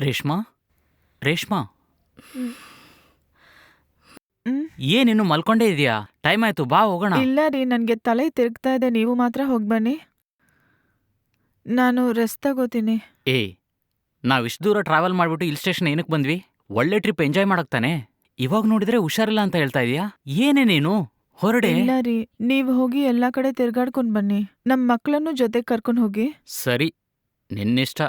ರೇಷ್ಮಾ? ರೇಷ್ಮಾ. ಏನಿನ್ನು ಮಲ್ಕೊಂಡೇ ಇದೆಯಾ? ಟೈಮ್ ಆಯ್ತು ಬಾ ಹೋಗೋಣ. ಇಲ್ಲ ರೀ ನನಗೆ ತಲೆ ತಿರುಗ್ತಾ ಇದೆ ನೀವು ಮಾತ್ರ ಹೋಗಿ ಬನ್ನಿ. ನಾನು ರೆಸ್ಟ್ ತಗೋತೀನಿ. ಏ ನಾವ್ ಇಷ್ಟು ದೂರ ಟ್ರಾವೆಲ್ ಮಾಡ್ಬಿಟ್ಟು ಹಿಲ್ ಸ್ಟೇಷನ್ ಏನಕ್ಕೆ ಬಂದ್ವಿ? ಒಳ್ಳೆ ಟ್ರಿಪ್ ಎಂಜಾಯ್ ಮಾಡಕ್ ತಾನೆ? ಇವಾಗ ನೋಡಿದ್ರೆ ಹುಷಾರಿಲ್ಲ ಅಂತ ಹೇಳ್ತಾ ಇದೀಯಾ? ಏನೇ ನೀನು? ಹೊರಡೆ. ಇಲ್ಲ ರೀ ನೀವು ಹೋಗಿ ಎಲ್ಲ ಕಡೆ ತಿರ್ಗಾಡ್ಕೊಂಡ್ ಬನ್ನಿ. ನಮ್ ಮಕ್ಕಳನ್ನು ಜೊತೆ ಕರ್ಕೊಂಡು ಹೋಗಿ. ಸರಿ ನಿನ್ನಿಷ್ಟ.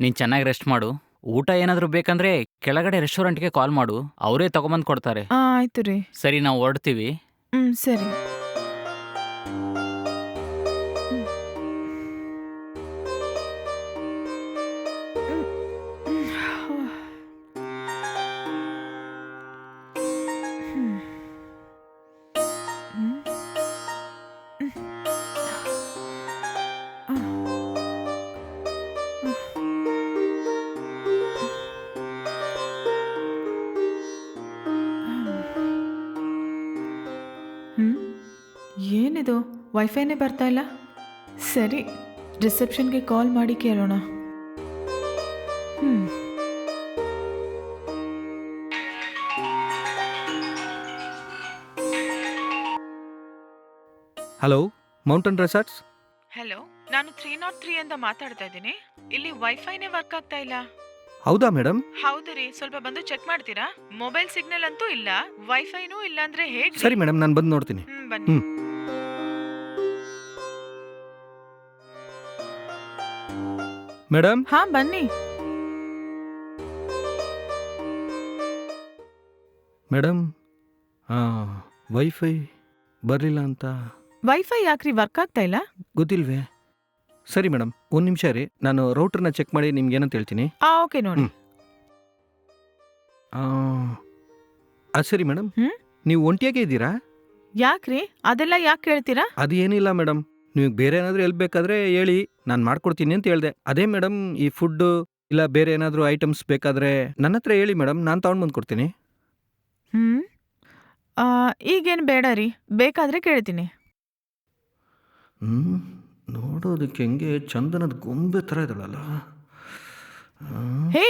ನೀನ್ ಚೆನ್ನಾಗಿ ರೆಸ್ಟ್ ಮಾಡು. ಊಟ ಏನಾದರೂ ಬೇಕಂದ್ರೆ ಕೆಳಗಡೆ ರೆಸ್ಟೋರೆಂಟ್ಗೆ ಕಾಲ್ ಮಾಡು. ಅವರೇ ತಗೊಂಬಂದು ಕೊಡ್ತಾರೆ. ಆ ಆಯ್ತು ರೀ. ಸರಿ ನಾವು ಹೊರಡ್ತೀವಿ. ಹ್ಮ್ ಸರಿ. ಹ್ಮ್? ಏನಿದು? ವೈಫೈನೇ ಬರ್ತಾ ಇಲ್ಲ? ಸರಿ ರಿಸೆಪ್ಷನ್ಗೆ ಕಾಲ್ ಮಾಡಿ ಕೇಳೋಣ. ಹ್ಞೂ ಹಲೋ ಮೌಂಟನ್ ರೆಸಾರ್ಟ್ಸ್ ಹಲೋ ನಾನು ತ್ರೀ ನಾಟ್ ತ್ರೀ ಅಂತ ಮಾತಾಡ್ತಾ ಇದ್ದೀನಿ. ಇಲ್ಲಿ ವೈಫೈನೇ ವರ್ಕ್ ಆಗ್ತಾ ಇಲ್ಲ. ಹೌದಾ ಮೇಡಮ್ ಹೌದು ರೀ ಸ್ವಲ್ಪ ಬಂದು ಚೆಕ್ ಮಾಡ್ತೀರಾ? ಮೊಬೈಲ್ ಸಿಗ್ನಲ್ ಅಂತೂ ಇಲ್ಲ ವೈಫೈನೂ ಇಲ್ಲ ಅಂದ್ರೆ ಹೇಗೆ ಸರಿ ಮೇಡಮ್ ನಾನು ಬಂದು ನೋಡ್ತೀನಿ. ಬನ್ನಿ. ಹ್ಮ್. ಮೇಡಮ್ ಹಾ ಬನ್ನಿ. ಮೇಡಮ್ ಹಾಂ ವೈಫೈ ಬರಲಿಲ್ಲ ಅಂತ. ವೈಫೈ ಯಾಕ್ರಿ ವರ್ಕ್ ಆಗ್ತಾ ಇಲ್ಲ? ಗೊತ್ತಿಲ್ವೇ? ಸರಿ ಮೇಡಮ್ ಒಂದು ನಿಮಿಷ ರೀ ನಾನು ರೌಟ್ರನ್ನ ಚೆಕ್ ಮಾಡಿ ನಿಮ್ಗೆ ಏನಂತ ಹೇಳ್ತೀನಿ. ಆ ಓಕೆ ನೋಡಿ. ಆ, ಅದು ಸರಿ ಮೇಡಮ್. ಹ್ಮ್? ನೀವು ಒಂಟಿಯಾಗೆ ಇದ್ದೀರಾ? ಯಾಕ್ರಿ? ಅದೆಲ್ಲ ಯಾಕೆ ಕೇಳ್ತೀರಾ ಅದು ಏನಿಲ್ಲ ಮೇಡಮ್. ನೀವು ಬೇರೆ ಏನಾದರೂ ಎಲ್ಲಿ ಬೇಕಾದ್ರೆ ಹೇಳಿ ನಾನು ಮಾಡ್ಕೊಡ್ತೀನಿ ಅಂತ ಹೇಳಿದೆ. ಅದೇ ಮೇಡಮ್ ಈ ಫುಡ್ಡು ಇಲ್ಲ ಬೇರೆ ಏನಾದರೂ ಐಟಮ್ಸ್ ಬೇಕಾದರೆ ನನ್ನ ಹತ್ರ ಹೇಳಿ ಮೇಡಮ್ ನಾನು ತೊಗೊಂಡು ಬಂದು ಕೊಡ್ತೀನಿ. ಹ್ಮ್. ಈಗೇನು ಈಗೇನ್ ಬೇಡ ರೀ. ಬೇಕಾದ್ರೆ ಕೇಳ್ತೀನಿ. ಹ್ಞೂ ನೋಡೋದಕ್ಕೆ ಹೆಂಗೆ ಚಂದನದ ಗೊಂಬೆ ಥರ ಇದ್ದಾಳಲ್ಲ. ಹೇ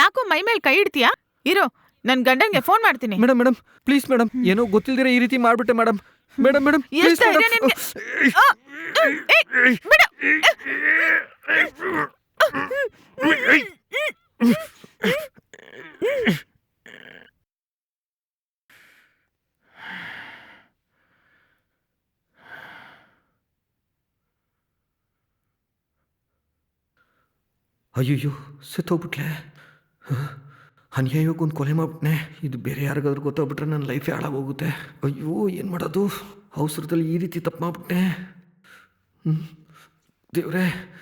ಯಾಕೋ ಮೈ ಮೇಲೆ ಕೈ ಇಡ್ತೀಯಾ? ಇರೋ ನನ್ನ ಗಂಡನ್ಗೆ ಫೋನ್ ಮಾಡ್ತೀನಿ. ಮೇಡಮ್ ಮೇಡಮ್ ಪ್ಲೀಸ್ ಮೇಡಮ್ ಏನೋ ಗೊತ್ತಿಲ್ದಿರ ಈ ರೀತಿ ಮಾಡಿಬಿಟ್ಟೆ madam madam madam please madam. ಬಿಡು. ಅಯ್ಯಯ್ಯೋ, ಸತ್ತೋಗ್ಬಿಟ್ಲೆ. ಅನ್ಯಾಯವಾಗಿ ಕೊಲೆ ಮಾಡ್ಬಿಟ್ನೆ. ಇದು ಬೇರೆ ಯಾರಿಗಾದ್ರೂ ಗೊತ್ತಾಗ್ಬಿಟ್ರೆ ನನ್ನ ಲೈಫೇ ಹಾಳಾಗೋಗುತ್ತೆ. ಅಯ್ಯೋ, ಏನು ಮಾಡೋದು? ಅವಸರದಲ್ಲಿ ಈ ರೀತಿ ತಪ್ಪು ಮಾಡ್ಬಿಟ್ನೆ. ಹ್ಞೂ ದೇವ್ರೇ.